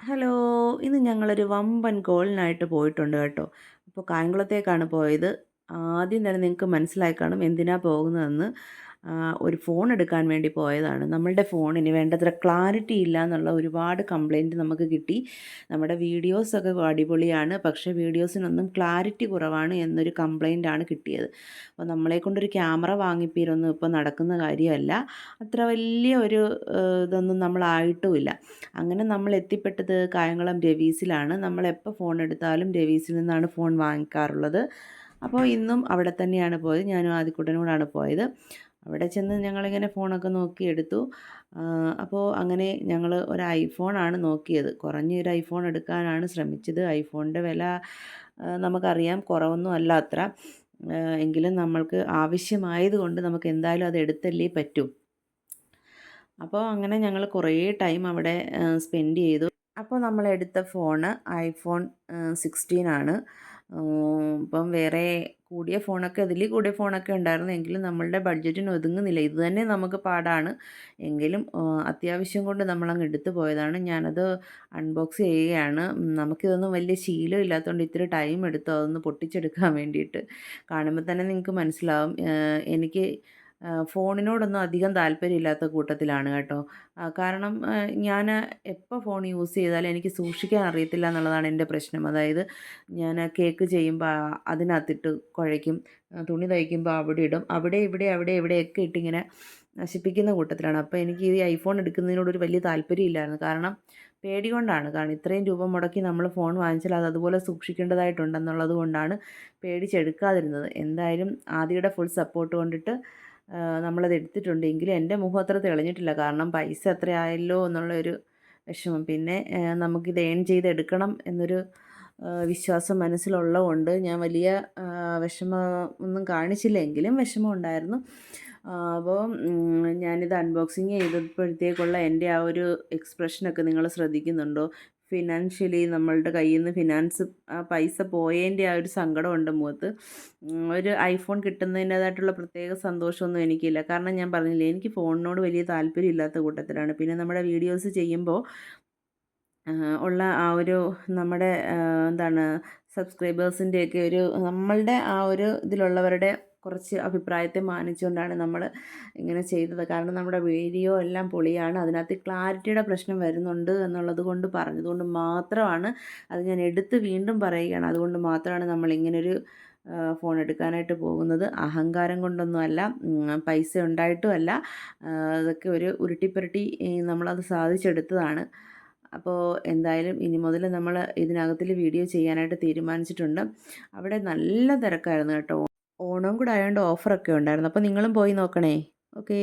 Hello ഇന്ന് ഞങ്ങളൊരു വമ്പൻ കോളിനായിട്ട് പോയിട്ടുണ്ട് കേട്ടോ. അപ്പോൾ കായംകുളത്തേക്കാണ് പോയത്. ആദ്യം തന്നെ നിങ്ങൾക്ക് മനസ്സിലായി കാണും എന്തിനാണ് പോകുന്നതെന്ന്. ഒരു ഫോൺ എടുക്കാൻ വേണ്ടി പോയതാണ്. നമ്മളുടെ ഫോണിന് വേണ്ടത്ര ക്ലാരിറ്റി ഇല്ല എന്നുള്ള ഒരുപാട് കംപ്ലൈന്റ് നമുക്ക് കിട്ടി. നമ്മുടെ വീഡിയോസൊക്കെ അടിപൊളിയാണ്. പക്ഷേ വീഡിയോസിനൊന്നും ക്ലാരിറ്റി കുറവാണ് എന്നൊരു ആണ് കിട്ടിയത്. അപ്പോൾ നമ്മളെ കൊണ്ടൊരു ക്യാമറ വാങ്ങിപ്പീരൊന്നും ഇപ്പോൾ നടക്കുന്ന കാര്യമല്ല. അത്ര വലിയ ഒരു ഇതൊന്നും നമ്മളായിട്ടുമില്ല. അങ്ങനെ നമ്മൾ എത്തിപ്പെട്ടത് കായംകുളം രവീസിലാണ്. നമ്മളെപ്പോൾ ഫോൺ എടുത്താലും രവീസിൽ നിന്നാണ് ഫോൺ വാങ്ങിക്കാറുള്ളത്. അപ്പോൾ ഇന്നും അവിടെ തന്നെയാണ് പോയത്. ഞാനും ആദ്യക്കൂട്ടനോടാണ് പോയത്. അവിടെ ചെന്ന് ഞങ്ങളിങ്ങനെ ഫോണൊക്കെ നോക്കി എടുത്തു. അപ്പോൾ അങ്ങനെ ഞങ്ങൾ ഒരു ഐഫോണാണ് നോക്കിയത്. കുറഞ്ഞൊരു ഐഫോൺ എടുക്കാനാണ് ശ്രമിച്ചത്. ഐഫോണിന്റെ വില നമുക്കറിയാം. കുറവൊന്നും അല്ല അത്ര. എങ്കിലും നമ്മൾക്ക് ആവശ്യമായതുകൊണ്ട് നമുക്ക് എന്തായാലും അത് എടുത്തല്ലേ പറ്റൂ. അപ്പോൾ അങ്ങനെ ഞങ്ങൾ കുറേ ടൈം അവിടെ സ്പെൻഡ് ചെയ്തു. അപ്പോൾ നമ്മളെടുത്ത ഫോണ് ഐഫോൺ സിക്സ്റ്റീൻ ആണ്. ഇപ്പം വേറെ കൂടിയ ഫോണൊക്കെ അതിൽ കൂടിയ ഫോണൊക്കെ ഉണ്ടായിരുന്നു. എങ്കിലും നമ്മളുടെ ബഡ്ജറ്റിന് ഒതുങ്ങുന്നില്ല. ഇത് തന്നെ നമുക്ക് പാടാണ്. എങ്കിലും അത്യാവശ്യം കൊണ്ട് നമ്മളങ്ങ് എടുത്തു പോയതാണ്. ഞാനത് അൺബോക്സ് ചെയ്യുകയാണ്. നമുക്കിതൊന്നും വലിയ ശീലം ഇല്ലാത്തതുകൊണ്ട് ഇത്തിരി ടൈം എടുത്തു. അതൊന്ന് പൊട്ടിച്ചെടുക്കാൻ വേണ്ടിയിട്ട്. കാണുമ്പോൾ തന്നെ നിങ്ങൾക്ക് മനസ്സിലാവും. എനിക്ക് ഫോണിനോടൊന്നും അധികം താല്പര്യമില്ലാത്ത കൂട്ടത്തിലാണ് കേട്ടോ. കാരണം ഞാൻ എപ്പോൾ ഫോൺ യൂസ് ചെയ്താലും എനിക്ക് സൂക്ഷിക്കാൻ അറിയത്തില്ല എന്നുള്ളതാണ് എന്റെ പ്രശ്നം. അതായത് ഞാൻ കേക്ക് ചെയ്യുമ്പോൾ അതിനകത്തിട്ട് കുഴയ്ക്കും തുണി തയ്ക്കുമ്പോൾ അവിടെ ഇടും. അവിടെ ഇവിടെ അവിടെ എവിടെയൊക്കെ ഇട്ടിങ്ങനെ നശിപ്പിക്കുന്ന കൂട്ടത്തിലാണ്. അപ്പോൾ എനിക്ക് ഈ ഐഫോൺ എടുക്കുന്നതിനോട് ഒരു വലിയ താല്പര്യമില്ലായിരുന്നു. കാരണം പേടി കൊണ്ടാണ്. കാരണം ഇത്രയും രൂപ മുടക്കി നമ്മൾ ഫോൺ വാങ്ങിച്ചാൽ അത് അതുപോലെ സൂക്ഷിക്കേണ്ടതായിട്ടുണ്ടെന്നുള്ളത് കൊണ്ടാണ് പേടിച്ചെടുക്കാതിരുന്നത് എന്തായാലും ആദ്യയുടെ ഫുൾ സപ്പോർട്ട് കൊണ്ടിട്ട് നമ്മളത് എടുത്തിട്ടുണ്ട്. എങ്കിലും എന്റെ മുഖം അത്ര തെളിഞ്ഞിട്ടില്ല. കാരണം പൈസ അത്രയായല്ലോ എന്നുള്ളൊരു വിഷമം. പിന്നെ നമുക്കിത് ഏൺ ചെയ്തെടുക്കണം എന്നൊരു വിശ്വാസം മനസ്സിലുള്ളതുകൊണ്ട് ഞാൻ വലിയ വിഷമം ഒന്നും കാണിച്ചില്ല. എങ്കിലും വിഷമം ഉണ്ടായിരുന്നു. അപ്പോൾ ഞാനിത് അൺബോക്സിങ് ചെയ്തപ്പോഴത്തേക്കുള്ള എന്റെ ആ ഒരു എക്സ്പ്രഷനൊക്കെ നിങ്ങൾ ശ്രദ്ധിക്കുന്നുണ്ടോ? ഫിനാൻഷ്യലി നമ്മളുടെ കയ്യിൽ നിന്ന് ഫിനാൻസ് ആ പൈസ പോയതിന്റെ ആ ഒരു സങ്കടമുണ്ട് മുഖത്ത്. ഒരു ഐഫോൺ കിട്ടുന്നതിന്റേതായിട്ടുള്ള പ്രത്യേക സന്തോഷമൊന്നും എനിക്കില്ല. കാരണം ഞാൻ പറഞ്ഞില്ലേ എനിക്ക് ഫോണിനോട് വലിയ താല്പര്യമില്ലാത്ത കൂട്ടത്തിലാണ്. പിന്നെ നമ്മുടെ വീഡിയോസ് ചെയ്യുമ്പോൾ ഉള്ള ആ ഒരു നമ്മുടെ എന്താണ് സബ്സ്ക്രൈബേഴ്സിന്റെയൊക്കെ ഒരു നമ്മളുടെ ആ ഒരു ഇതിലുള്ളവരുടെ കുറച്ച് അഭിപ്രായത്തെ മാനിച്ചുകൊണ്ടാണ് നമ്മൾ ഇങ്ങനെ ചെയ്തത്. കാരണം നമ്മുടെ വീഡിയോ എല്ലാം പൊളിയാണ്. അതിനകത്ത് ക്ലാരിറ്റിയുടെ പ്രശ്നം വരുന്നുണ്ട് എന്നുള്ളത് കൊണ്ട് പറഞ്ഞതുകൊണ്ട് മാത്രമാണ് അത് ഞാൻ എടുത്ത് വീണ്ടും പറയുകയാണ്. അതുകൊണ്ട് മാത്രമാണ് നമ്മൾ ഇങ്ങനൊരു ഫോൺ എടുക്കാനായിട്ട് പോകുന്നത്. അഹങ്കാരം കൊണ്ടൊന്നുമല്ല പൈസ ഉണ്ടായിട്ടുമല്ല അതൊക്കെ ഒരു ഉരുട്ടിപ്പുരട്ടി നമ്മളത് സാധിച്ചെടുത്തതാണ്. അപ്പോൾ എന്തായാലും ഇനി മുതൽ നമ്മൾ ഇതിനകത്തിൽ വീഡിയോ ചെയ്യാനായിട്ട് തീരുമാനിച്ചിട്ടുണ്ട്. അവിടെ നല്ല തിരക്കായിരുന്നു കേട്ടോ. ഓണം കൂടെ ആയതുകൊണ്ട് ഓഫറൊക്കെ ഉണ്ടായിരുന്നു. അപ്പോൾ നിങ്ങളും പോയി നോക്കണേ. ഓക്കേ